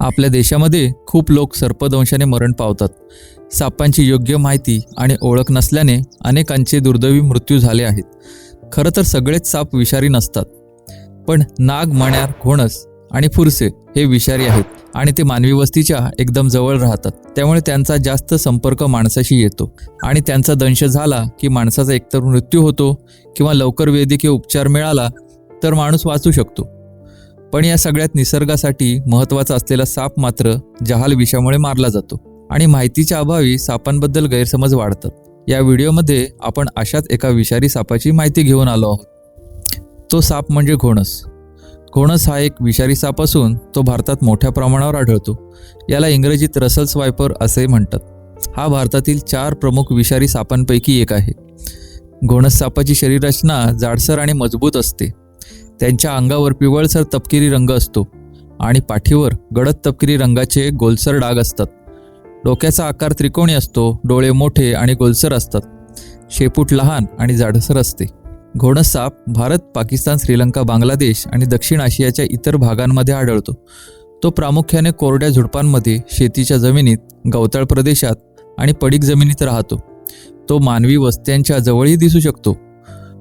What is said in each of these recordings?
आपल्या देशामध्ये खूप लोक सर्पदंशाने मरण पावतात. सापांची योग्य माहिती आणि ओळख नसल्याने अनेकांचे दुर्दैवी मृत्यू झाले आहेत. खरं तर सगळेच साप विषारी नसतात. पण नाग मण्यार घोणस आणि फुरसे हे विषारी आहेत आणि ते मानवी वस्तीच्या एकदम जवळ राहतात. त्यामुळे त्यांचा जास्त संपर्क माणसाशी येतो आणि त्यांचा दंश झाला की माणसाचा एकतर मृत्यू होतो किंवा लवकर वैद्यकीय उपचार मिळाला तर माणूस वाचू शकतो. पण या सगळ्यात निसर्गासाठी महत्त्वाचा असलेला साप मात्र जहाल विषामुळे मारला जातो. आणि माहितीच्या अभावी सापांबद्दल गैरसमज वाढतात. या व्हिडिओमध्ये आपण अशाच एका विषारी सापाची माहिती घेऊन आलो आहोत. तो साप म्हणजे घोणस. घोणस हा एक विषारी साप असून तो भारतात मोठ्या प्रमाणावर आढळतो. याला इंग्रजीत रसल्स वायपर असे म्हणतात. हा भारतातील चार प्रमुख विषारी सापांपैकी एक आहे. घोणस सापाची शरीररचना जाडसर आणि मजबूत असते. त्यांच्या अंगावर पिवळसर तपकिरी रंग असतो आणि पाठीवर गडद तपकिरी रंगाचे गोलसर डाग असतात. डोक्याचा आकार त्रिकोणी असतो डोळे मोठे आणि गोलसर असतात. शेपूट लहान आणि जाडसर असते. घोणसाप भारत पाकिस्तान श्रीलंका बांगलादेश आणि दक्षिण आशियाच्या इतर भागांमध्ये आढळतो. तो प्रामुख्याने कोरड्या झुडपांमध्ये शेतीच्या जमिनीत गवताळ प्रदेशात आणि पडीक जमिनीत राहतो. तो मानवी वस्त्यांच्या जवळही दिसू शकतो.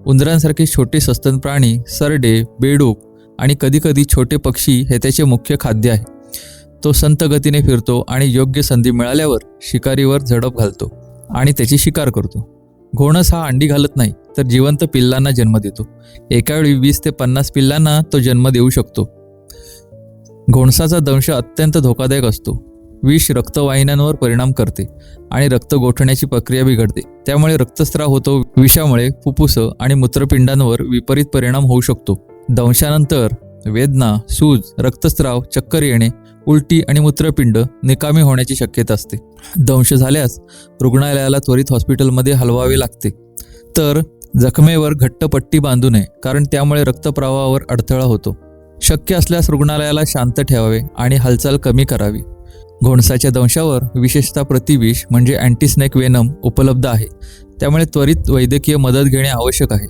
उंदरांसारखे छोटे सस्तन प्राणी सरडे बेडूक आणि कधीकधी छोटे पक्षी हे त्याचे मुख्य खाद्य आहे. तो संत गतीने फिरतो आणि योग्य संधी मिळाल्यावर शिकारीवर झडप घालतो आणि त्याची शिकार करतो. घोणस हा अंडी घालत नाही तर जिवंत पिल्लांना जन्म देतो. एकावेळी वीस ते पन्नास पिल्लांना तो जन्म देऊ शकतो. घोणसाचा दंश अत्यंत धोकादायक असतो. विष रक्तवाहिन्यांवर परिणाम करते आणि रक्त गोठण्याची प्रक्रिया बिघडते. त्यामुळे रक्तस्राव होतो विषामुळे फुफ्फुस आणि मूत्रपिंडांवर विपरीत परिणाम होऊ शकतो. दंशानंतर वेदना सूज रक्तस्राव चक्कर येणे उलटी आणि मूत्रपिंड निकामी होण्याची शक्यता असते. दंश झाल्यास रुग्णालयाला त्वरित हॉस्पिटलमध्ये हलवावे लागते. तर जखमेवर घट्ट पट्टी बांधू नये कारण त्यामुळे रक्तप्रवाहावर अडथळा होतो. शक्य असल्यास रुग्णालयाला शांत ठेवावे आणि हालचाल कमी करावी. घोणसाच्या दंशावर विशेषतः प्रतिविष म्हणजे अँटीस्नेक वेनम उपलब्ध आहे. त्यामुळे त्वरित वैद्यकीय मदत घेणे आवश्यक आहे.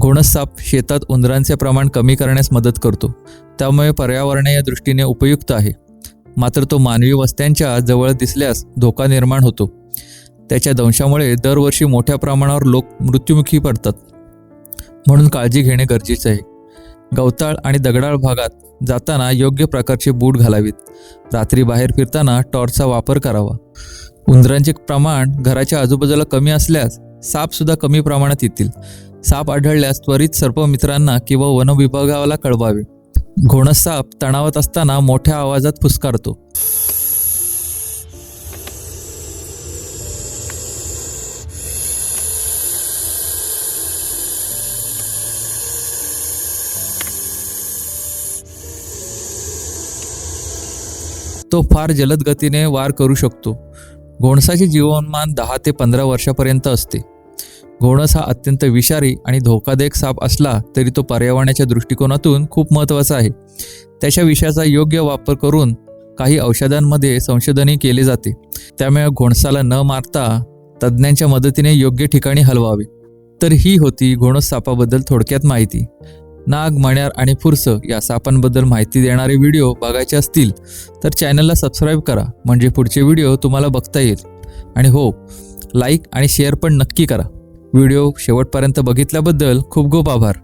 घोणस साप शेतात उंदरांचे प्रमाण कमी करण्यास मदत करतो. त्यामुळे पर्यावरणीय दृष्टीने उपयुक्त आहे. मात्र तो मानवी वस्त्यांच्या जवळ दिसल्यास धोका निर्माण होतो. त्याच्या दंशामुळे दरवर्षी मोठ्या प्रमाणावर लोक मृत्युमुखी पडतात. म्हणून काळजी घेणे गरजेचे आहे. गवताळ आणि दगडाळ भागात जाताना योग्य प्रकारचे बूट घालावेत. रात्री बाहेर फिरताना टॉर्चचा वापर करावा. उंदरांचे प्रमाण घराच्या आजूबाजूला कमी असल्यास सापसुद्धा कमी प्रमाणात येतील. साप आढळल्यास त्वरित सर्पमित्रांना किंवा वनविभागाला कळवावे. घोणसाप तणावात असताना मोठ्या आवाजात फुसकारतो. तो फार जलद गतीने वार करू शकतो. घोणसाचे जीवनमान दहा ते पंधरा वर्षापर्यंत असते. घोणस हा अत्यंत विषारी आणि धोकादायक साप असला तरी तो पर्यावरणाच्या दृष्टिकोनातून खूप महत्त्वाचा आहे. त्याच्या विषयाचा योग्य वापर करून काही औषधांमध्ये संशोधनही केले जाते. त्यामुळे घोणसाला न मारता तज्ज्ञांच्या मदतीने योग्य ठिकाणी हलवावे. तर ही होती घोणस सापाबद्दल थोडक्यात माहिती. नाग मण्यार आणि फुरस या सापांबद्दल माहिती देणारे व्हिडिओ बघायचे असतील तर चॅनलला सबस्क्राईब करा म्हणजे पुढचे व्हिडिओ तुम्हाला बघता येईल. आणि हो लाईक आणि शेअर पण नक्की करा. व्हिडिओ शेवटपर्यंत बघितल्याबद्दल खूप खूप आभार.